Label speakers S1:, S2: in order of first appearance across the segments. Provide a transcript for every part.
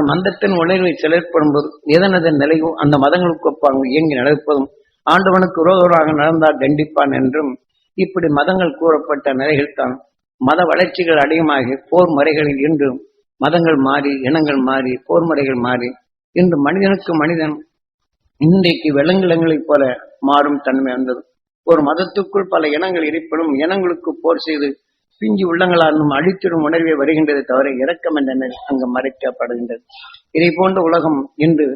S1: மந்தத்தின் உணர்வை செயற்படும் போது எதனதன் நிலையோ அந்த மதங்களுக்கு ஒப்பாங்க இயங்கி நடப்பதும் ஆண்டவனுக்கு விரோதராக நடந்தால் தண்டிப்பான் என்றும் இப்படி மதங்கள் கூறப்பட்ட நிலைகள் தான் மத வளர்ச்சிகள் அதிகமாகி போர் முறைகளில் இன்று மதங்கள் மாறி இனங்கள் மாறி போர் முறைகள் மாறி இன்று மனிதனுக்கு மனிதன் இன்றைக்கு விலங்கிலங்களைப் போல மாறும் தன்மை வந்தது. ஒரு மதத்துக்குள் பல இனங்கள் இருப்பினும் இனங்களுக்கு போர் செய்து பிஞ்சு உள்ளங்களாலும் அழித்திடும் உணர்வே வருகின்றது தவிர இரக்கம் என்ற நிலை அங்கு மறைக்கப்படுகின்றது. இதை போன்ற உலகம் இன்று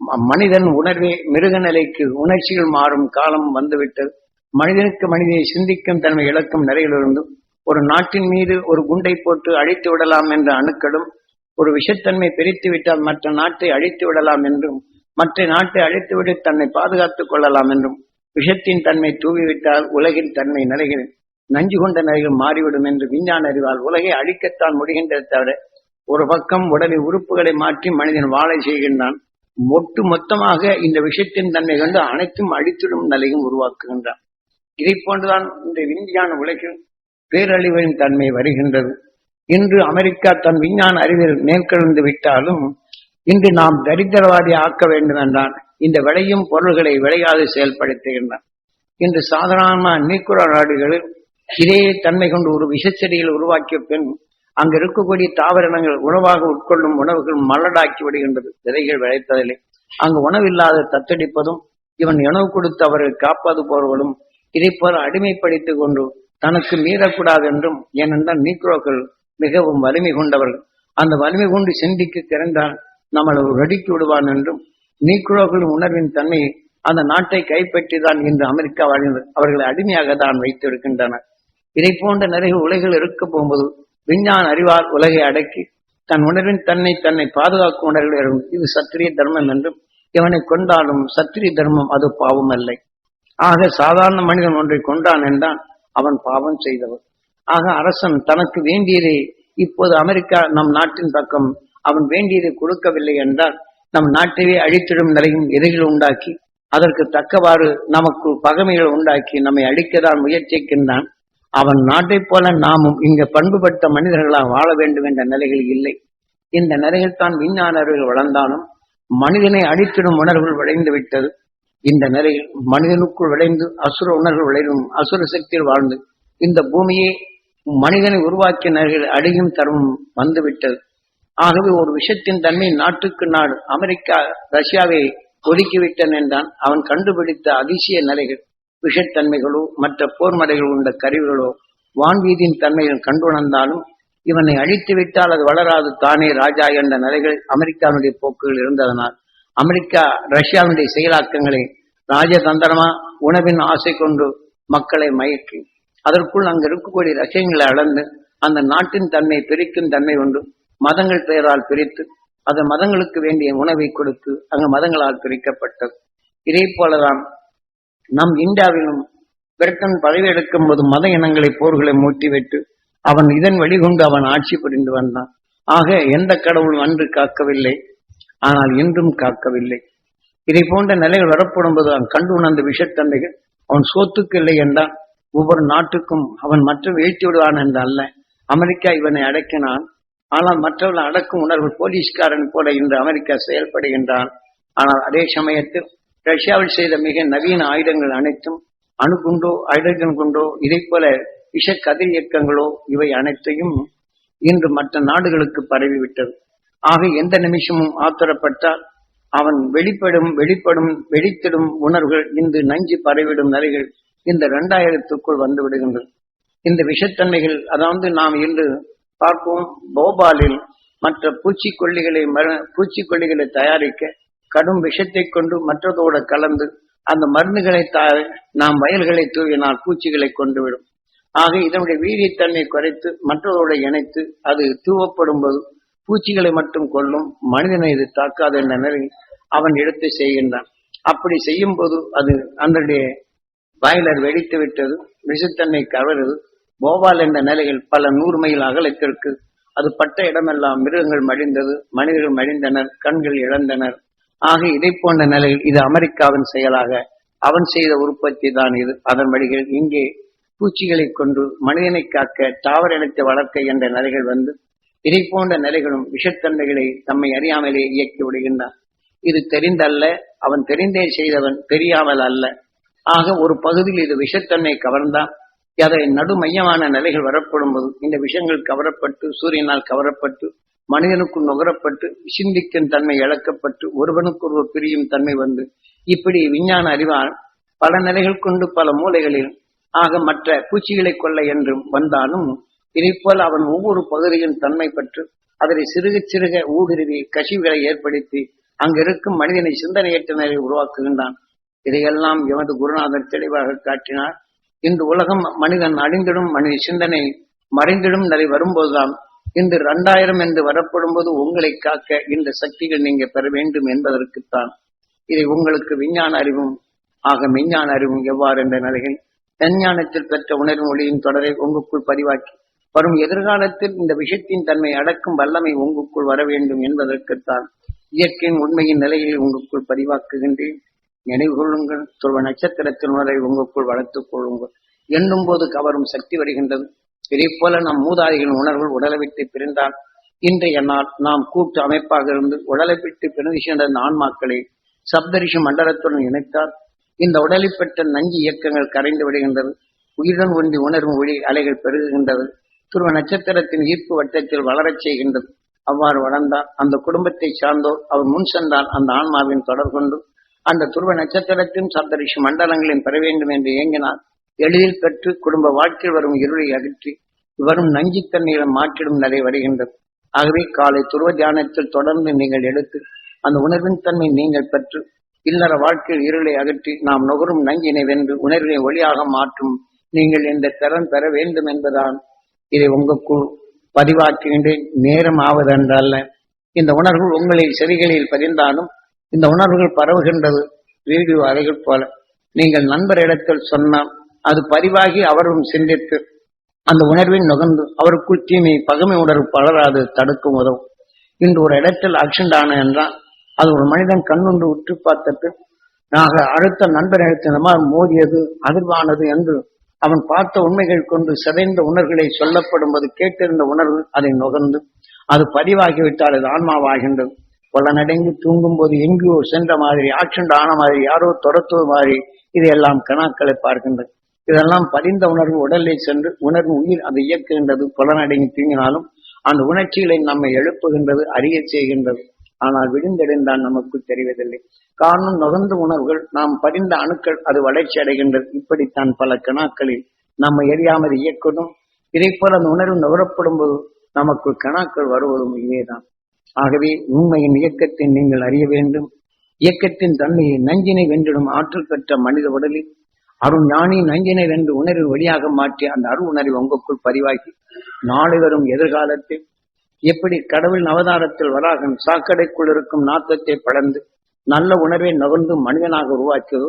S1: ம- மனிதன் உணர்வே மிருக நிலைக்கு உணர்ச்சிகள் மாறும் காலம் வந்துவிட்டது மனிதனுக்கு மனிதனை சிந்திக்கும் தன்மை இழக்கும் நிலையிலிருந்து ஒரு நாட்டின் மீது ஒரு குண்டை போட்டு அழித்து விடலாம் என்ற அணுக்களும் ஒரு விஷத்தன்மை பிரித்து விட்டால் மற்ற நாட்டை அழித்து விடலாம் என்றும் மற்ற நாட்டை அழித்துவிட்டு தன்னை பாதுகாத்துக் கொள்ளலாம் என்றும் விஷத்தின் தன்மை தூவிவிட்டால் உலகின் தன்மை நிலைகள் நஞ்சு கொண்ட நிலைகள் மாறிவிடும் என்று விஞ்ஞான அறிவால் உலகை அழிக்கத்தான் முடிகின்றதை தவிர ஒரு பக்கம் உடலின் உறுப்புகளை மாற்றி மனிதன் வாழை செய்கின்றான். ஒட்டு மொத்தமாக இந்த விஷயத்தின் தன்மை கண்டு அனைத்தும் அழித்திடும் நிலையும் உருவாக்குகின்றான். இதை போன்றுதான் இந்த விஞ்ஞான உலகில் பேரழிவின் தன்மை வருகின்றது. இன்று அமெரிக்கா தன் விஞ்ஞான அறிவில் மேற்கொண்டு விட்டாலும் இன்று நாம் தரித்திரவாதி ஆக்க வேண்டும் என்றால் இந்த விளையும் பொருள்களை விளையாது செயல்படுத்துகின்றான். இன்று சாதாரண நீக்குற நாடுகளில் இதே தன்மை கொண்டு ஒரு விஷச்செடியில் உருவாக்கிய பின் அங்கு இருக்கக்கூடிய தாவரங்கள் உணவாக உட்கொள்ளும் உணவுகள் மலடாக்கி விடுகின்றது. விதைகள் விளைத்ததில்லை அங்கு உணவில்லாத தத்தடிப்பதும் இவன் உணவு கொடுத்து அவரை காப்பது போர்களும் இதை போல அடிமைப்படுத்திக் கொண்டு தனக்கு மீறக்கூடாது என்றும் ஏனென்றால் நீக்ரோக்கள் மிகவும் வலிமை கொண்டவர்கள் அந்த வலிமை கொண்டு சிந்திக்கு திறந்தால் நம்மளை வெடிக்கி விடுவான் என்றும் நீக்ரோக்களின் உணர்வின் தன்மை அந்த நாட்டை கைப்பற்றி தான் இன்று அமெரிக்கா வாழ்ந்தது அவர்களை அடிமையாக தான் வைத்திருக்கின்றனர் இதை போன்ற நிறைய உலகில் இருக்க போகும்போது விஞ்ஞான அறிவால் உலகை அடக்கி தன் உணர்வின் தன்னை தன்னை பாதுகாக்கும் உணர்வில் இது சத்திரிய தர்மம் என்றும் இவனை கொண்டாலும் சத்திரிய தர்மம் அது பாவம் இல்லை ஆக சாதாரண மனிதன் ஒன்றை கொண்டான் என்றான் அவன் பாவம் செய்தவன். ஆக அரசன் தனக்கு வேண்டியதை இப்போது அமெரிக்கா நம் நாட்டின் பக்கம் அவன் வேண்டியதை கொடுக்கவில்லை என்றால் நம் நாட்டையே அழித்திடும் நிலையும் எதிரில் உண்டாக்கி அதற்கு தக்கவாறு நமக்கு பகைமைகள் உண்டாக்கி நம்மை அழிக்கதான் முயற்சிக்கின்றான். அவன் நாட்டைப் போல நாமும் இங்கு பண்புபட்ட மனிதர்களாக வாழ வேண்டும் என்ற நிலைகள் இல்லை. இந்த நிலையில் தான் விஞ்ஞானர்கள் வளர்ந்தாலும் மனிதனை அழித்திடும் உணர்வுகள் விளைந்து விட்டது. இந்த நிலையில் மனிதனுக்குள் விளைந்து அசுர உணர்வு விளையும் அசுர சக்தியில் வாழ்ந்து இந்த பூமியை மனிதனை உருவாக்கிய நிலைகள் அழியும் தருணம் வந்துவிட்டது ஆகவே ஒரு விஷயத்தின் தன்மை நாட்டுக்கு நாடு அமெரிக்கா ரஷ்யாவை ஒதுக்கிவிட்டன் என்றான். அவன் கண்டுபிடித்த அதிசய நிலைகள். விஷத்தன்மைகளோ மற்ற போர்மடைகள் உள்ள கருவிகளோ வான்வீதியின் தன்மைகள் கண்டுணர்ந்தாலும் இவனை அழித்து விட்டால் அது வளராது தானே ராஜா என்ற நிலைகள் அமெரிக்காவினுடைய போக்குகள் இருந்ததனால் அமெரிக்கா ரஷ்யாவினுடைய செயலாக்கங்களை ராஜதந்திரமா உணவின் ஆசை கொண்டு மக்களை மயக்கி அதற்குள் அங்கு இருக்கக்கூடிய ரஷ்யங்களை அளந்து அந்த நாட்டின் தன்மை பிரிக்கும் தன்மை உண்டு மதங்கள் பெயரால் பிரித்து அந்த மதங்களுக்கு வேண்டிய உணவை கொடுத்து அங்கு மதங்களால் பிரிக்கப்பட்டது. இதே போலதான் நம் இந்தியாவிலும் பிரிட்டன் பதவி எடுக்கும் போது மத இனங்களை போர்களை மூட்டிவிட்டு அவன் இதன் வழிகொண்டு அவன் ஆட்சி புரிந்து வந்தான். ஆக எந்த கடவுளும் அன்று காக்கவில்லை ஆனால் இன்றும் காக்கவில்லை. இதை போன்ற நிலைகள் வரப்படும் போது அவன் கண்டு உணர்ந்த விஷத்தந்தைகள் அவன் சோத்துக்கு இல்லை என்றால் ஒவ்வொரு நாட்டுக்கும் அவன் மற்ற வீழ்த்தி விடுவான் என்று அல்ல. அமெரிக்கா இவனை அடக்கினான். ஆனால் மற்றவர்கள் அடக்கும் உணர்வு போலீஸ்காரன் போல இன்று அமெரிக்கா செயல்படுகின்றான். ஆனால் அதே சமயத்தில் ரஷ்யாவில் செய்த மிக நவீன ஆயுதங்கள் அனைத்தும் அணுகுண்டோ ஹைட்ரஜன் குண்டோ இதை போல விஷ கதிர் இயக்கங்களோ இவை அனைத்தையும் இன்று மற்ற நாடுகளுக்கு பரவிவிட்டது. ஆக எந்த நிமிஷமும் ஆத்திரப்பட்டால் அவன் வெளிப்படும் வெளிப்படும் வெடித்திடும் உணர்வுகள் இன்று நஞ்சு பரவிடும் நிலைகள் இந்த இரண்டாயிரத்துக்குள் வந்து விடுகின்றது இந்த விஷத்தன்மைகள் அதாவது நாம் இன்று பார்ப்போம் போபாலில் மற்ற பூச்சிக்கொல்லிகளை மரு- பூச்சிக்கொல்லிகளை தயாரிக்க கடும் விஷத்தை கொண்டு மற்றதோடு கலந்து அந்த மருந்துகளை த- நாம் வயல்களை தூவினால் பூச்சிகளை கொண்டுவிடும் ஆக இதனுடைய வீரியத்தன்மை குறைத்து மற்றதோடு இணைத்து அது தூவப்படும் போது பூச்சிகளை மட்டும் கொள்ளும் மனிதனை இது தாக்காது என்ற நிலையில் அவன் எடுத்து செய்கின்றான். அப்படி செய்யும் போது அது அதனுடைய பாய்லர் வெடித்து விட்டது விஷத்தன்மை கவருது போபால் என்ற நிலையில் பல நூறு மைல் அகலத்திற்கு அது பட்ட இடமெல்லாம் மிருகங்கள் மடிந்தது மனிதர்கள் மடிந்தனர் கண்கள் இழந்தனர். ஆக இதை போன்ற நிலையில் இது அமெரிக்காவின் செயலாக அவன் செய்த உற்பத்தி தான் இது. அதன் வழிகள் இங்கே பூச்சிகளை கொண்டு மனிதனை காக்க தாவர இனத்தை வளர்க்க என்ற நிலைகள் வந்து இதை போன்ற நிலைகளும் விஷத்தன்மைகளை தம்மை அறியாமலே இயக்கி விடுகின்றான். இது தெரிந்தல்ல அவன் தெரிந்தே செய்தவன் தெரியாமல் அல்ல. ஆக ஒரு பகுதியில் இது விஷத்தன்மை கவர்ந்தான் அதை நடுமையமான நிலைகள் வரப்படும் போது இந்த விஷங்கள் கவரப்பட்டு சூரியனால் கவரப்பட்டு மனிதனுக்கு நுகரப்பட்டு சிந்திக்கும் தன்மை இழக்கப்பட்டு ஒருவனுக்கொருவர் பிரியும் தன்மை வந்து இப்படி விஞ்ஞான அறிவால் பல நிலைகள் கொண்டு பல மூலைகளில் ஆக மற்ற பூச்சிகளை கொள்ள என்றும் வந்தாலும் இதைப்போல் அவன் ஒவ்வொரு பகுதியின் தன்மை பற்று அதனை சிறுக சிறுக ஊடுருவி கசிவுகளை ஏற்படுத்தி அங்கிருக்கும் மனிதனை சிந்தனையற்ற நிலையை உருவாக்குகின்றான். இதையெல்லாம் எமது குருநாதர் தெளிவாக காட்டினார். இன்று உலகம் மனிதன் அழிந்திடும் மனித சிந்தனை மறைந்திடும் நிலை வரும்போதுதான் இன்று இரண்டாயிரம் என்று வரப்படும் போது உங்களை காக்க இந்த சக்திகள் நீங்க பெற வேண்டும் என்பதற்குத்தான் இதை உங்களுக்கு விஞ்ஞான அறிவும் ஆக மெஞ்ஞான அறிவும் எவ்வாறு என்ற நிலையில் தஞ்ஞானத்தில் பெற்ற உணர்வு மொழியின் தொடரை உங்களுக்குள் பதிவாக்கி வரும் எதிர்காலத்தில் இந்த விஷயத்தின் தன்மை அடக்கும் வல்லமை உங்களுக்குள் வர வேண்டும் என்பதற்குத்தான் இயற்கையின் உண்மையின் நிலையில் உங்களுக்குள் பதிவாக்குகின்றேன். நினைவு கொள்ளுங்கள். துருவ நட்சத்திரத்தின் உணரை உங்களுக்குள் வளர்த்துக் கொள்ளுங்கள். எண்ணும் போது கவரும் சக்தி வருகின்றது. இதே போல நம் மூதாதிகளின் உணர்வுகள் உடலை விட்டு பிரிந்தான் இன்றைய நாள் நாம் கூட்டு அமைப்பாக இருந்து உடலை விட்டு பிரிந்து சென்ற ஆன்மாக்களை சப்தரிஷி மண்டலத்துடன் இணைத்தால் இந்த உடலை பெற்ற நஞ்சு இயக்கங்கள் கரைந்து விடுகின்றது. உயிருடன் ஒன்றி உணரும் ஒளி அலைகள் பெருகுகின்றது. துருவ நட்சத்திரத்தின் ஈர்ப்பு வட்டத்தில் வளரச் செய்கின்றது. அவ்வாறு வளர்ந்தால் அந்த குடும்பத்தை சார்ந்தோர் அவர் முன் சென்றால் அந்த ஆன்மாவின் தொடர் கொண்டு அந்த துருவ நட்சத்திரத்தின் சப்தரிஷி மண்டலங்களின் பெற வேண்டும் என்று இயங்கினார் எளிதில் பெற்று குடும்ப வாழ்க்கையில் வரும் இருளை அகற்றி வரும் நஞ்சித்தன்மைகளை மாற்றிடும் நிலை வருகின்றது. ஆகவே காலை துருவ தியானத்தில் தொடர்ந்து நீங்கள் எடுத்து அந்த உணர்வின் தன்மை நீங்கள் பெற்று இல்லற வாழ்க்கையில் இருளை அகற்றி நாம் நுகரும் நஞ்சினை வென்று உணர்வினை ஒளியாக மாற்றும் நீங்கள் இந்த திறன் பெற வேண்டும் என்பதால் இதை உங்களுக்குள் பதிவாக்குகின்றேன். நேரம் ஆவதென்றல்ல. இந்த உணர்வுகள் உங்களின் செவிகளில் பதிந்தாலும் இந்த உணர்வுகள் பரவுகின்றது. வீடியோ அலைகள் போல. நீங்கள் நண்பரிடத்தில் சொன்னால் அது பதிவாகி அவரும் சிந்தித்து அந்த உணர்வின் நுகர்ந்து அவருக்குள் தீமை பகமை உணர்வு பலராது தடுக்கும் உதவும். இன்று ஒரு இடத்தில் ஆக்சிடென்ட் ஆன என்றால் அது ஒரு மனிதன் கண்ணுண்டு உற்று பார்த்தது நாக அடுத்த நண்பர் இந்த மோதியது அதிர்வானது என்று அவன் பார்த்த உண்மைகள் கொண்டு சிதைந்த உணர்வுகளை சொல்லப்படும் போது கேட்டிருந்த உணர்வு அதை நுகர்ந்து அது பதிவாகிவிட்டால் அது ஆன்மாவாகின்றது. கொள்ளநடங்கி தூங்கும் போது எங்கேயோ சென்ற மாதிரி ஆக்சிடென்ட் ஆன மாதிரி யாரோ துரத்துவது மாதிரி இதையெல்லாம் கணாக்களை பார்க்கின்றது. இதெல்லாம் பதிந்த உணர்வு உடலை சென்று உணர்வு உயிர் அதை இயக்குகின்றது புலனடங்கி தூங்கினாலும் அந்த உணர்ச்சிகளை நம்மை எழுப்புகின்றது அறிய செய்கின்றது. ஆனால் விழுந்தெடுந்தான் நமக்கு தெரிவதில்லை. காரணம் நுகர்ந்த உணர்வுகள் நாம் பதிந்த அணுக்கள் அது வளர்ச்சி அடைகின்றது. இப்படித்தான் பல கணாக்களில் நம்மை எரியாமல் இயக்கணும். இதை போல அந்த உணர்வு நுகரப்படும் போது நமக்கு கணாக்கள் வருவதும் இதேதான். ஆகவே உண்மையின் இயக்கத்தை நீங்கள் அறிய வேண்டும். இயக்கத்தின் தன்மையை நஞ்சினை வென்றிடும் ஆற்றல் பெற்ற மனித உடலில் அருண் ஞானி நஞ்சினை வென்று உணர்வு வழியாக மாற்றி அந்த அரு உணர்வு உங்களுக்குள் பதிவாகி நாளை வரும் எதிர்காலத்தில் எப்படி கடவுள் அவதாரத்தில் வராகன் சாக்கடைக்குள் இருக்கும் நாத்தத்தை படர்ந்து நல்ல உணர்வை நகர்ந்து மனிதனாக உருவாக்கியதோ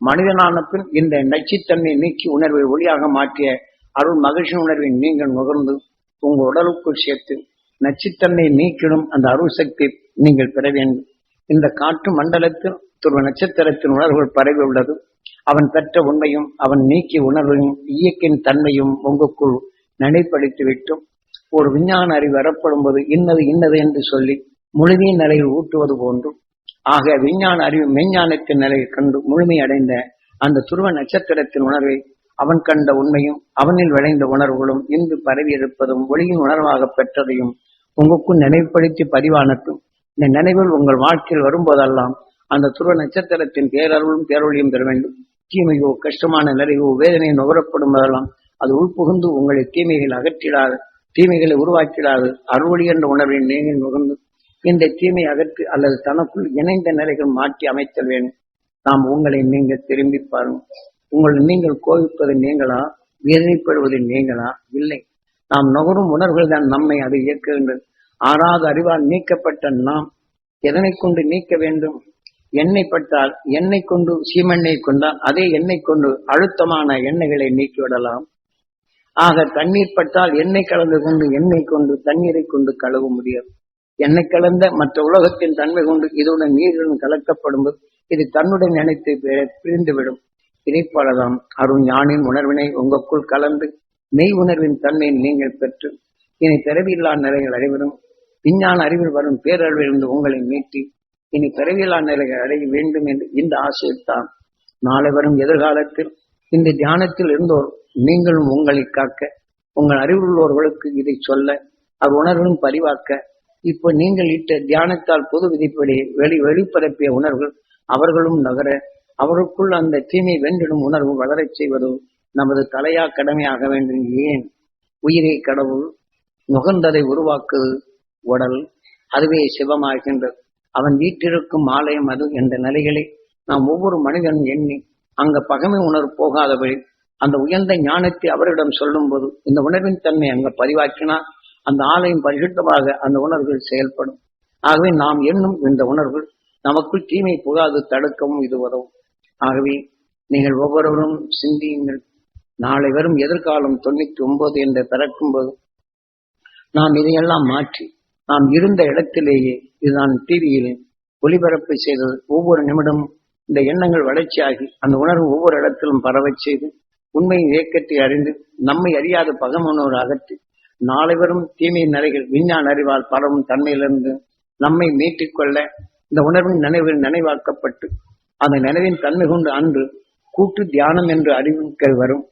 S1: மனிதனான பின் இந்த நச்சுத்தன்மை நீக்கி உணர்வை ஒளியாக மாற்றிய அருள் மகிழ்ச்சி உணர்வை நீங்கள் நுகர்ந்து உங்கள் உடலுக்குள் சேர்த்து நச்சுத்தன்மை நீக்கிடும் அந்த அருள் சக்தி நீங்கள் பெற வேண்டும். இந்த காற்று மண்டலத்தில் துருவ நட்சத்திரத்தின் உணர்வுகள் பரவி உள்ளது. அவன் பெற்ற உண்மையும் அவன் நீக்கிய உணர்வையும் இயக்கின் தன்மையும் உங்களுக்குள் நினைப்படுத்தி விட்டும். ஒரு விஞ்ஞான அறிவு வரப்படும் போது இன்னது இன்னது என்று சொல்லி முழுமையின் நிலையில் ஊட்டுவது போன்றும். ஆக விஞ்ஞான அறிவு மெஞ்ஞானத்தின் நிலையை கண்டு முழுமையடைந்த அந்த துருவ நட்சத்திரத்தின் உணர்வை அவன் கண்ட உண்மையும் அவனில் விளைந்த உணர்வுகளும் இன்று பரவியிருப்பதும் ஒளியின் உணர்வாக பெற்றதையும் உங்களுக்கும் நினைவுபடுத்தி பதிவானட்டும். இந்த நினைவில் உங்கள் வாழ்க்கையில் வரும்போதெல்லாம் அந்த துருவ நட்சத்திரத்தின் பேரருளும் பேரொழியும் பெற வேண்டும். தீமையோ கஷ்டமான நிலையோ வேதனை நுகரப்படும் போதெல்லாம் அது உள்புகுந்து உங்களை தீமைகள் அகற்றிடாது தீமைகளை உருவாக்கிடாது அறுவழி என்ற உணர்வின் நீங்கள் நுகர்ந்து இந்த தீமை அகற்றி அல்லது தனக்குள் இணைந்த நிலைகள் மாற்றி அமைத்தல் வேண்டும். நாம் உங்களை நீங்கள் திரும்பி பாருங்கள். உங்களை நீங்கள் கோவிப்பது நீங்களா? வேதனைப்படுவது நீங்களா? இல்லை. நாம் நுகரும் உணர்வுகள் தான் நம்மை அது இயக்குகின்றது. ஆறாவது அறிவால் நீக்கப்பட்ட நாம் எதனை கொண்டு நீக்க வேண்டும்? எண்ணெய் பட்டால் எண்ணெய் கொண்டு சீமெண்ணெய் கொண்டால் அதே எண்ணெய் கொண்டு அழுத்தமான எண்ணெய்களை நீக்கிவிடலாம். ஆக தண்ணீர் பட்டால் எண்ணெய் கலந்து கொண்டு எண்ணெய் கொண்டு தண்ணீரை கொண்டு கழுவ முடியும். எண்ணெய் கலந்த மற்ற உலகத்தின் தன்மை கொண்டு இதுடன் நீருடன் கலக்கப்படும் இது தன்னுடன் நினைத்து பிரிந்துவிடும். இதை போலதான் அருண் ஞானின் உணர்வினை உங்களுக்குள் கலந்து மெய் உணர்வின் தன்மையை நீங்கள் பெற்று இனி பிறவியில்லா நிலைகள் அறிவிடும் விஞ்ஞான அறிவில் வரும் பேரறிவிலிருந்து உங்களை மீட்டி இனி பிறவியலா நிலையை அடைய வேண்டும் என்று இந்த ஆசையைத்தான் நாளை வரும் எதிர்காலத்தில் இந்த தியானத்தில் இருந்தோர் நீங்களும் உங்களை காக்க உங்கள் அறிவுள்ளோர்களுக்கு இதை சொல்ல அது உணர்வும் பரிவாக்க இப்போ நீங்கள் இட்ட தியானத்தால் பொது விதிப்படி வெளி வெளிப்பரப்பிய உணர்வுகள் அவர்களும் நகர அவருக்குள் அந்த தீமை வென்றிடும் உணர்வு வளரச் செய்வதோ நமது தலையா கடமையாக வேண்டும். ஏன்? உயிரை கடவுள் நுகர்ந்ததை உருவாக்குவது உடல் அதுவே சிவமாகின்றது. அவன் வீட்டிற்கும் ஆலயம் அது என்ற நிலைகளை நாம் ஒவ்வொரு மனிதனும் எண்ணி அங்க பகமை உணர்வு போகாதபடி அந்த உயர்ந்த ஞானத்தை அவரிடம் சொல்லும்போது இந்த உணர்வின் தன்மை அங்க பதிவாக்கினால் அந்த ஆலயம் பரிசுத்தமாக அந்த உணர்வுகள் செயல்படும். ஆகவே நாம் எண்ணும் இந்த உணர்வுகள் நமக்குள் தீமை புகாது தடுக்கவும் இது உதவும். ஆகவே நீங்கள் ஒவ்வொருவரும் சிந்தியுங்கள். நாளை வரும் எதிர்காலம் தொண்ணூத்தி ஒன்பது என்று பிறக்கும்போது நாம் இதையெல்லாம் மாற்றி நாம் இருந்த இடத்திலேயே இதுதான் டிவியில் ஒளிபரப்பு செய்தது. ஒவ்வொரு நிமிடமும் இந்த எண்ணங்கள் வளர்ச்சியாகி அந்த உணர்வு ஒவ்வொரு இடத்திலும் பரவச் செய்து உண்மையின் இயக்கத்தை அறிந்து நம்மை அறியாத பகமனோர் அகற்றி நாளை வரும் தீமை நிலைகள் விஞ்ஞான அறிவால் பரவும் தன்மையிலிருந்து நம்மை மீட்டிக் கொள்ள இந்த உணர்வின் நினைவில் நினைவாக்கப்பட்டு அந்த நினைவின் தன்மை கொண்டு அன்று கூட்டு தியானம் என்று அறிவிக்க வரும்.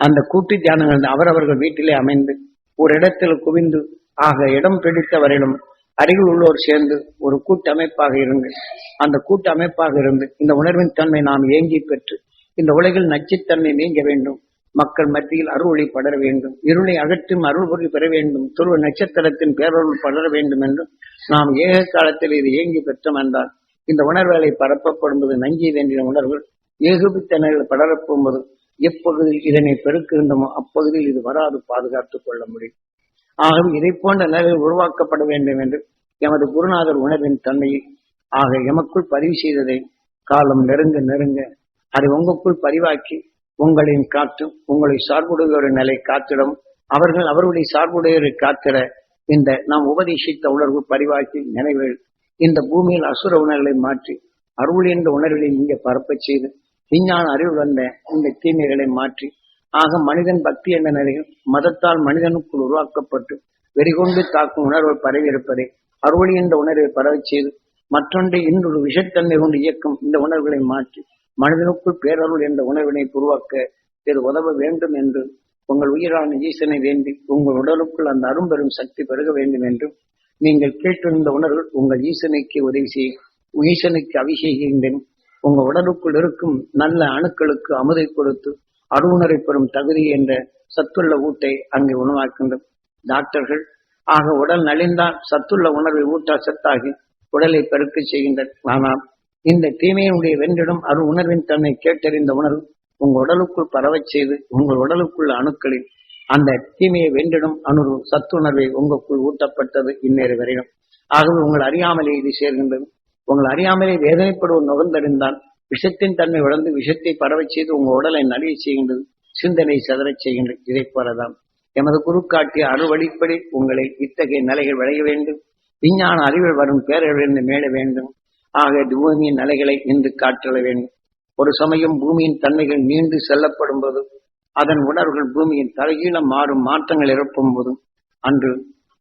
S1: அந்த கூட்டு தியானங்கள் அவரவர்கள் வீட்டிலே அமைந்து ஒரு இடத்தில் குவிந்து ஆக இடம் பிடித்தவரிடம் அருகில் உள்ளோர் சேர்ந்து ஒரு கூட்டமைப்பாக இருந்து அந்த கூட்டமைப்பாக இருந்து இந்த உணர்வின் தன்மை நாம் ஏங்கி பெற்று இந்த உலகில் நச்சுத்தன்மை நீங்க வேண்டும் மக்கள் மத்தியில் அருளொளி படர வேண்டும் இருளை அகற்றும் அருள் பொருள் பெற வேண்டும் துருவ நட்சத்திரத்தின் பேரருள் படர வேண்டும் என்றும் நாம் ஏக காலத்தில் இது ஏங்கி பெற்றோம் என்றால் இந்த உணர்வுகளை பரப்பப்படும்போது நஞ்சி வேண்டிய உணர்வுகள் ஏகுபித்தனர்கள் படரப்போகும்போது எப்பகுதியில் இதனை பெருக்குகின்றமோ அப்பகுதியில் இது வராது பாதுகாத்துக் கொள்ள முடியும். ஆகவே இதை போன்ற நிலைகள் உருவாக்கப்பட வேண்டும் என்று எமது குருநாதர் உணர்வின் தன்மையை ஆக எமக்குள் பதிவு செய்ததை காலம் நெருங்க நெருங்க அதை உங்களுக்குள் பதிவாக்கி உங்களின் காத்து உங்களை சார்புடையோர் நிலை காத்திடும். அவர்கள் அவருடைய சார்புடையோரை காத்திட இந்த நாம் உபதேசித்த உணர்வு பதிவாக்கி நினைவில் இந்த பூமியில் அசுர உணர்வுகளை மாற்றி அருள் என்ற உணர்வுகளை இங்கே பரப்பச் செய்து விஞ்ஞான அறிவு வந்த இந்த தீமைகளை மாற்றி ஆக மனிதன் பக்தி என்ற நிலையில்? மதத்தால் மனிதனுக்குள் உருவாக்கப்பட்டு வெறிகொண்டு தாக்கும் உணர்வை பரவி இருப்பதை அருளி என்ற உணர்வை பரவச் செய்து மற்றொன்றை இன்னொரு விஷத்தன்மை கொண்டு இயக்கும் இந்த உணர்வுகளை மாற்றி மனிதனுக்குள் பேரருள் என்ற உணர்வினை உருவாக்க இது உதவ வேண்டும் என்று உங்கள் உயிரான ஈசனை வேண்டி உங்கள் உடலுக்குள் அந்த அரும்பெரும் சக்தி பெருக வேண்டும் என்றும் நீங்கள் கேட்டிருந்த உணர்வு உங்கள் ஈசனுக்கு உதவி செய்யும் ஈசனுக்கு அபிஷேகின்றேன் உங்கள் உடலுக்குள் இருக்கும் நல்ல அணுக்களுக்கு அமுதை கொடுத்து அருவுணரை பெறும் தகுதி என்ற சத்துள்ள ஊட்டை அங்கே உணவாக்கின்றது. டாக்டர்கள் ஆக உடல் நலிந்தால் சத்துள்ள உணர்வை ஊட்டா சத்தாகி உடலை பெருக்க செய்கின்றனர் ஆனால் இந்த தீமையினுடைய வென்றிடும் அரு உணர்வின் தன்மை கேட்டறிந்த உணர்வு உங்கள் உடலுக்குள் பரவச் செய்து உங்கள் உடலுக்குள்ள அணுக்களில் அந்த தீமையை வென்றிடும் அணுரு சத்துணர்வை உங்களுக்குள் ஊட்டப்பட்டது இந்நேர வரையும் ஆகவே உங்கள் அறியாமலே இது சேர்கின்றது. உங்கள் அறியாமலே வேதனைப்படுவது நுகர்ந்தறிந்தால் விஷத்தின் தன்மை உணர்ந்து விஷத்தை பரவச் செய்து உங்கள் உடலை நலிய செய்கின்றது சிந்தனை சதறச் செய்கின்றது. இதை போலதான் எமது குரு காட்டிய அறுவழிப்படி உங்களை இத்தகைய நிலைகள் விளைய வேண்டும். விஞ்ஞான அறிவில் வரும் பேரழிந்து மேல வேண்டும். ஆக பூமியின் நிலைகளை இன்று காற்றல வேண்டும். ஒரு சமயம் பூமியின் தன்மைகள் நீண்டு செல்லப்படும் போது அதன் உணர்வுகள் பூமியின் தலைகீழம் மாறும் மாற்றங்கள் இருப்பும் போதும் அன்று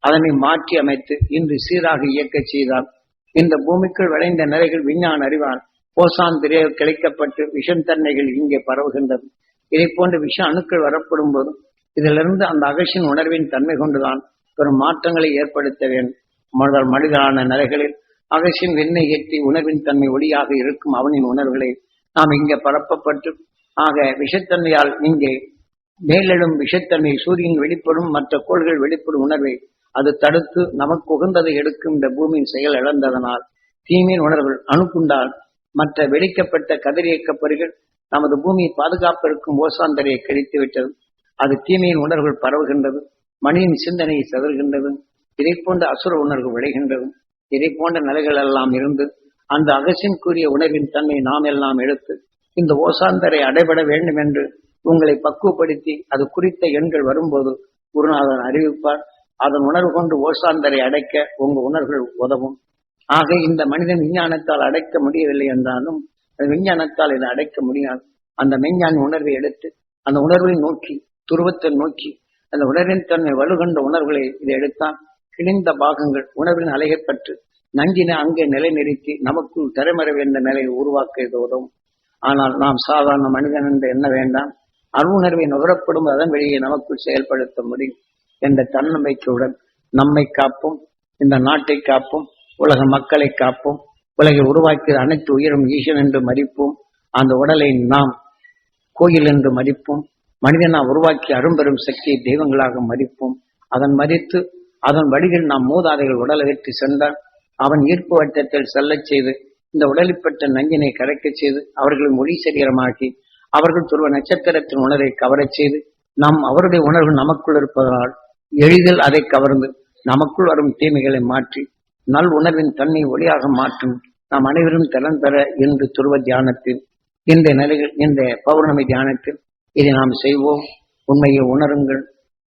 S1: அதனை மாற்றி அமைத்து இன்று சீராக இயக்கச் செய்தால் இந்த பூமிக்குள் விளைந்த நிலைகள் விஞ்ஞான அறிவால் ஓசான் கிளைக்கப்பட்டு விஷம் தன்மைகள் இங்கே பரவுகின்றது. இதை போன்ற விஷ அணுக்கள் வரப்படும் போது இதிலிருந்து அந்த அகசின் உணர்வின் தன்மை கொண்டுதான் பெரும் மாற்றங்களை ஏற்படுத்த வேண்டும். முதல் மனிதரான நிலைகளில் அகசின் வெண்ணை ஏற்றி உணர்வின் தன்மை ஒளியாக இருக்கும் அவனின் உணர்வுகளை நாம் இங்கே பரப்பப்பட்டு ஆக விஷத்தன்மையால் இங்கே மேலெழும் விஷத்தன்மை சூரியன் வெளிப்படும் மற்ற கோள்கள் வெளிப்படும் உணர்வை அது தடுத்து நமக்கு உகந்ததை எடுக்கும் இந்த பூமியின் செயல் இழந்ததனால் தீமையின் உணர்வுகள் அணுக்குண்டால் மற்ற வெடிக்கப்பட்ட கதிரியக்க பொறிகள் நமது பூமியை பாதுகாப்பிற்கும் ஓசாந்தரையை கழித்து விட்டது. அது தீமையின் உணர்வுகள் பரவுகின்றது மணியின் சிந்தனையை சதறுகின்றது இதை போன்ற அசுர உணர்வு விளைகின்றது. இதை போன்ற நிலைகள் எல்லாம் இருந்து அந்த அகசின் கூறிய உணர்வின் தன்மை நாம் எல்லாம் எடுத்து இந்த ஓசாந்தரை அடைபட வேண்டும் என்று உங்களை பக்குவப்படுத்தி அது குறித்த எண்கள் வரும்போது குருநாதன் அறிவிப்பார். அதன் உணர்வு கொண்டு ஓசாந்தரை அடைக்க உங்க உணர்வுகள் உதவும். ஆக இந்த மனிதன் விஞ்ஞானத்தால் அடைக்க முடியவில்லை என்றாலும் அந்த விஞ்ஞானத்தால் இதை அடைக்க முடியாது. அந்த மெஞ்ஞான உணர்வை எடுத்து அந்த உணர்வை நோக்கி துருவத்தை நோக்கி அந்த உணர்வின் தன்மை வலுகண்ட உணர்வுகளை இதை எடுத்தால் கிழிந்த பாகங்கள் உணர்வின் அலையப்பட்டு நஞ்சினை அங்கே நிலை நிறுத்தி நமக்குள் திறமறை என்ற நிலையை உருவாக்க இது உதவும். ஆனால் நாம் சாதாரண மனிதன் என்று என்ன வேண்டாம். அருணர்வை நுகரப்படும் அதன் வெளியே நமக்குள் செயல்படுத்த முடியும் என்ற தன்னம்பிக்கையுடன் நம்மை காப்போம் இந்த நாட்டை காப்போம் உலக மக்களை காப்போம். உலகை உருவாக்கிய அனைத்து உயிரும் ஈசன் என்று மதிப்போம். அந்த உடலை நாம் கோயில் என்று மதிப்போம். மனிதனா உருவாக்கி அரும்பெரும் சக்தியை தெய்வங்களாக மதிப்போம். அதன் மதித்து அதன் வழியில் நாம் மூதாதைகள் உடலை வெற்றி சென்றால் அவன் ஈர்ப்பு வட்டத்தில் செல்லச் செய்து இந்த உடலிப்பட்ட நஞ்சினை கரைக்கச் செய்து அவர்களின் மொழி சரீரமாக்கி அவர்கள் துருவ நட்சத்திரத்தின் உணர்வை கவரச் செய்து நாம் அவருடைய உணர்வு நமக்குள் இருப்பதனால் எளிதில் அதை கவர்ந்து நமக்குள் வரும் தீமைகளை மாற்றி நல் உணர்வின் தன்னை ஒளியாக மாற்றும் நாம் அனைவரும் திறன் பெற என்று துருவ தியானத்தில் இந்த நிலையில் இந்த பௌர்ணமி தியானத்தில் இதை நாம் செய்வோம். உண்மையை உணருங்கள்.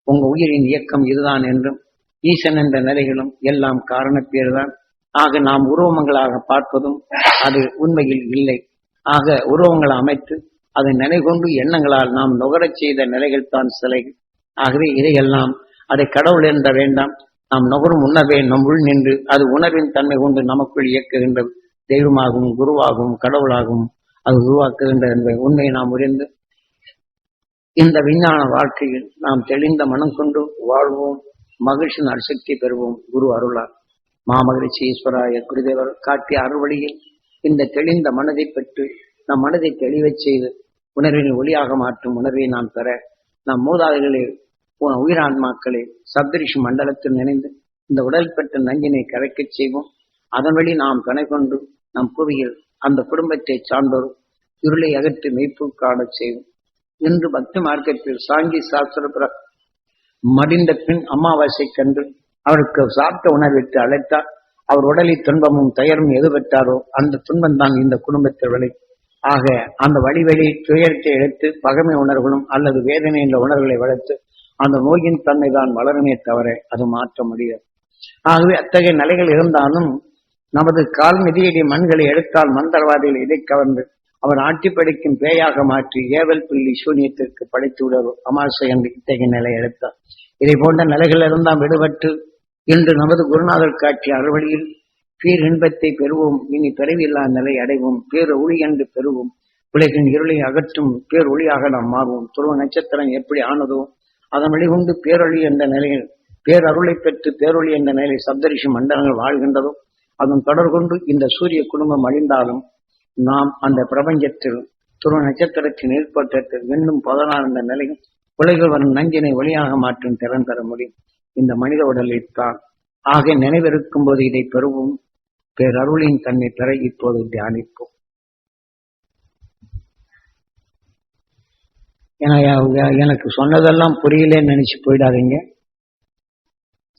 S1: உங்க உயிரின் இயக்கம் இதுதான் என்றும் ஈசன் என்ற நிலைகளும் எல்லாம் காரணப்பேர்தான். ஆக நாம் உருவங்களாக பார்ப்பதும் அது உண்மையில் இல்லை. ஆக உருவங்களை அமைத்து அதை நிலை கொண்டு எண்ணங்களால் நாம் நுகரச் செய்த நிலைகள் தான் சிலைகள். ஆகவே இதையெல்லாம் அதை கடவுள் என்ற வேண்டாம் நாம் நுகரும் உணவே நம்முள் நின்று அது உணர்வின் தன்மை கொண்டு நமக்குள் இயக்குகின்ற தெய்வமாகவும் குருவாகவும் கடவுளாகவும் அது உருவாக்குகின்ற என்ற உண்மையை நாம் உறிந்து இந்த விஞ்ஞான வாழ்க்கையில் நாம் தெளிந்த மனம் கொண்டு வாழ்வோம் மகிழ்ச்சி நற்சக்தி பெறுவோம் குரு அருளார் மாமகிழ்ச்சி ஈஸ்வராய குருதேவர் காட்டிய அறுவழியில் இந்த தெளிந்த மனதை பெற்று நம் மனதை தெளிவச் செய்து உணர்வின் ஒளியாக மாற்றும் உணர்வை நாம் பெற நம் மூதாதைகளே போன உயிரான்மாக்களை சப்தரிஷி மண்டலத்தில் நினைந்து இந்த உடல் பெற்ற நஞ்சினை கரைக்கச் செய்வோம். அதன் வழி நாம் துணை கொண்டு நம் புவியில் அந்த குடும்பத்தை சார்ந்தோர் இருளை அகற்றி மெய்ப்பு காணச் செய்வோம். இன்று பக்தி மார்க்கத்தில் சாங்கி சாஸ்திர மடிந்த பின் அமாவாசை கண்டு அவருக்கு சாப்பிட்ட உணர்விட்டு அழைத்தார். அவர் உடலில் துன்பமும் தயரும் எது பெற்றாரோ அந்த துன்பம் தான் இந்த குடும்பத்தில் விளை ஆக அந்த வழி வழி துயரத்தை எடுத்து பகமை உணர்வுகளும் அல்லது வேதனை என்ற உணர்வுகளை வளர்த்து அந்த நோயின் தன்மை தான் வளருமே தவிர அது மாற்ற முடியாது. ஆகவே அத்தகைய நிலைகள் இருந்தாலும் நமது கால் மிதியடி மண்களை எடுத்தால் மந்திரவாதிகள் இதை கவர்ந்து அவர் ஆட்டி படிக்கும் பேயாக மாற்றி ஏவல் புள்ளி சூன்யத்திற்கு படைத்து விடுவோம் அமாசை என்று இத்தகைய நிலை எடுத்தார். இதை போன்ற நிலைகள் இருந்தால் விடுபட்டு இன்று நமது குருநாதர் காட்சி அறுவழியில் பேர் இன்பத்தை பெறுவோம் இனி பிறவில்லா நிலை அடைவோம் பேர் ஒளி என்று பெறுவோம் உலகின் இருளை அகற்றும் பேர் ஒளியாக நாம் மாறுவோம் துருவ நட்சத்திரம் எப்படி ஆனதோ அதன் வழிகொண்டு பேரொழி என்ற நிலையில் பேரருளை பெற்று பேரொளி என்ற நிலையில் சப்தரிஷி மண்டலங்கள் வாழ்கின்றதோ அதன் தொடர் கொண்டு இந்த சூரிய குடும்பம் அழிந்தாலும் நாம் அந்த பிரபஞ்சத்தில் துருவ நட்சத்திரத்தின் ஏற்பட்டத்தில் இன்னும் பதினாறு என்ற நிலையில் உலகில் வரும் நஞ்சினை ஒளியாக மாற்றும் திறன் பெற முடியும். இந்த மனித உடலில் தான். ஆக நினைவிருக்கும் போது இதை பெறுவோம். பேரருளின் தன்னை பெற இப்போது தியானிப்போம். எனக்கு சொன்னதெல்லாம் புரியலன்னு நினைச்சு போயிடாதீங்க.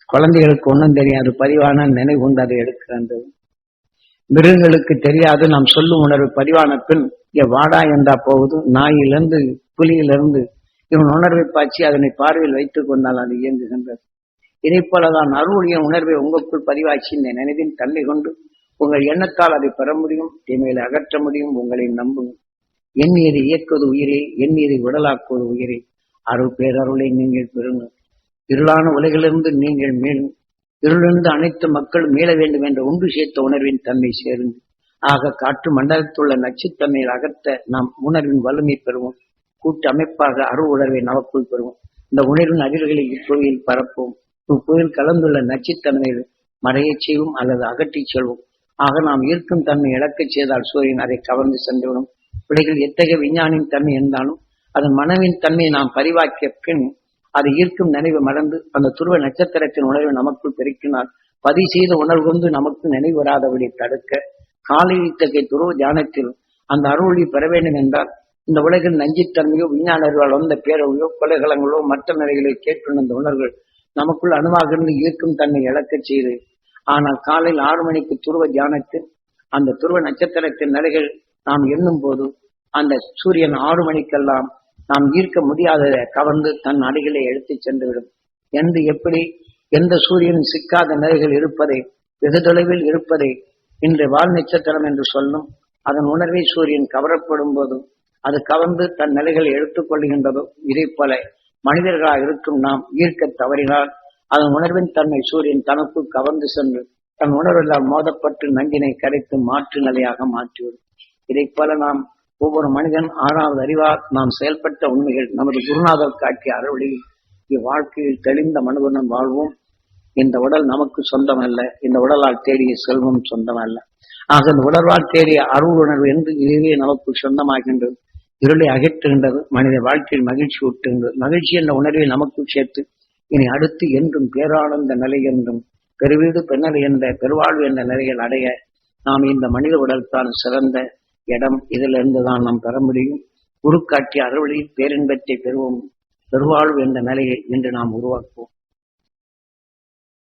S1: குழந்தைகளுக்கு ஒன்றும் தெரியாது பதிவான நினைவுண்டு அதை எடுக்கிறது. மிருகங்களுக்கு தெரியாது நாம் சொல்லும் உணர்வு பதிவான பின் ஏ வாடா என்றா போகுது நாயிலிருந்து புலியிலிருந்து. இவன் உணர்வை பாய்ச்சி அதனை பார்வையில் வைத்துக் கொண்டால் அது இயங்குகின்றது. இதை போலதான் அருளுடைய உணர்வை உங்களுக்குள் பதிவாச்சு இந்த நினைவின் தன்மை கொண்டு உங்கள் எண்ணத்தால் அதை பெற முடியும் தீமையில அகற்ற முடியும் உங்களை என் மீது இயக்குவது உயிரே எண்ணீரை விடலாக்குவது உயிரே. அருள் பேரருளை நீங்கள் பெறுங்கள் இருளான உலகிலிருந்து நீங்கள் மேலும் இருளிருந்து அனைத்து மக்களும் மீள வேண்டும் என்ற ஒன்று சேர்த்த உணர்வின் தன்மை சேர்ந்து ஆக காற்று மண்டலத்துள்ள நச்சுத்தன்மையை அகற்ற நாம் உணர்வின் வலிமை பெறுவோம். கூட்டு அமைப்பாக அருள் உணர்வை நமக்குள் பெறுவோம். இந்த உணர்வின் அதிர்களை இப்புவியில் பரப்போம் இப்புவியில் கலந்துள்ள நச்சுத்தன்மையில் மறையச் செய்வோம் அல்லது அகற்றிச் செல்வோம். ஆக நாம் ஈர்க்கும் தன்மை இழக்கச் செய்தால் சூரியன் அதை கவர்ந்து சென்றுவிடும். பிள்ளைகள் எத்தகைய விஞ்ஞானின் தன்மை இருந்தாலும் அதன் மனவின் தன்மையை நாம் பரிவாக்கிய பின் அதை ஈர்க்கும் நினைவு மறந்து அந்த துருவ நட்சத்திரத்தின் உணர்வை நமக்குள் பெருக்கினால் பதி செய்த உணர்வு கொண்டு நமக்கு நினைவு வராதபடி தடுக்க காலையில் இத்தகைய துருவ தியானத்தில் அந்த அருளி பெற வேண்டும் என்றால் இந்த உலகில் நஞ்சித்தன்மையோ விஞ்ஞான அறிவால் வந்த பேரவையோ கொலைகலங்களோ மற்ற நிலைகளை கேட்டுள்ள இந்த உணர்வுகள் நமக்குள் அணுவாக இருந்து ஈர்க்கும் தன்மை இழக்கச் செய்து ஆனால் காலையில் ஆறு மணிக்கு துருவ தியானத்தில் அந்த துருவ நட்சத்திரத்தின் நிலைகள் நாம் எண்ணும் போது அந்த சூரியன் ஆறு மணிக்கெல்லாம் நாம் ஈர்க்க முடியாததை கவர்ந்து தன் அடிகளை எடுத்துச் சென்றுவிடும். என்று எப்படி எந்த சூரியன் சிக்காத நிலைகள் இருப்பதை வெகு தொலைவில் இருப்பதை இன்று வால் நட்சத்திரம் என்று சொல்லும் அதன் உணர்வை சூரியன் கவரப்படும் போதும் அது கவர்ந்து தன் நிலைகளை எடுத்துக்கொள்கின்றதோ இதை போல மனிதர்களாக இருக்கும் நாம் ஈர்க்க தவறினால் அதன் உணர்வின் தன்மை சூரியன் தனக்கு கவர்ந்து சென்று தன் உணர்வெல்லாம் மோதப்பட்டு நஞ்சினை கரைத்து மாற்று நிலையாக மாற்றிவிடும். இதை போல நாம் ஒவ்வொரு மனிதன் ஆறாவது அறிவால் நாம் செயல்பட்ட உண்மைகள் நமது குருநாதர் காட்டிய அறவழி இவ்வாழ்க்கையில் தெளிந்த மனிதனும் வாழ்வோம். இந்த உடல் நமக்கு சொந்தம் அல்ல இந்த உடலால் தேடிய செல்வம் சொந்தம் அல்ல ஆக இந்த உடலால் தேடிய அருள் உணர்வு என்று இதுவே நமக்கு சொந்தமாகின்றது. இருளை அகற்றுகின்றது மனித வாழ்க்கையில் மகிழ்ச்சி ஊட்டுகின்றது. மகிழ்ச்சி என்ற உணர்வை நமக்கு சேர்த்து இனி அடுத்து என்றும் பேரானந்த நிலை என்றும் பெருவீடு பெண்ணலை என்ற பெருவாழ்வு என்ற நிலையில் அடைய நாம் இந்த மனித உடல் தான் சிறந்த இடம் இதிலிருந்து தான் நாம் பெற முடியும். குருக்காட்சி காட்டிய அறுவழியில் பேரின்பத்தை பெறுவோம். பெருவாழ்வு என்ற நிலையை இன்று நாம் உருவாக்குவோம்.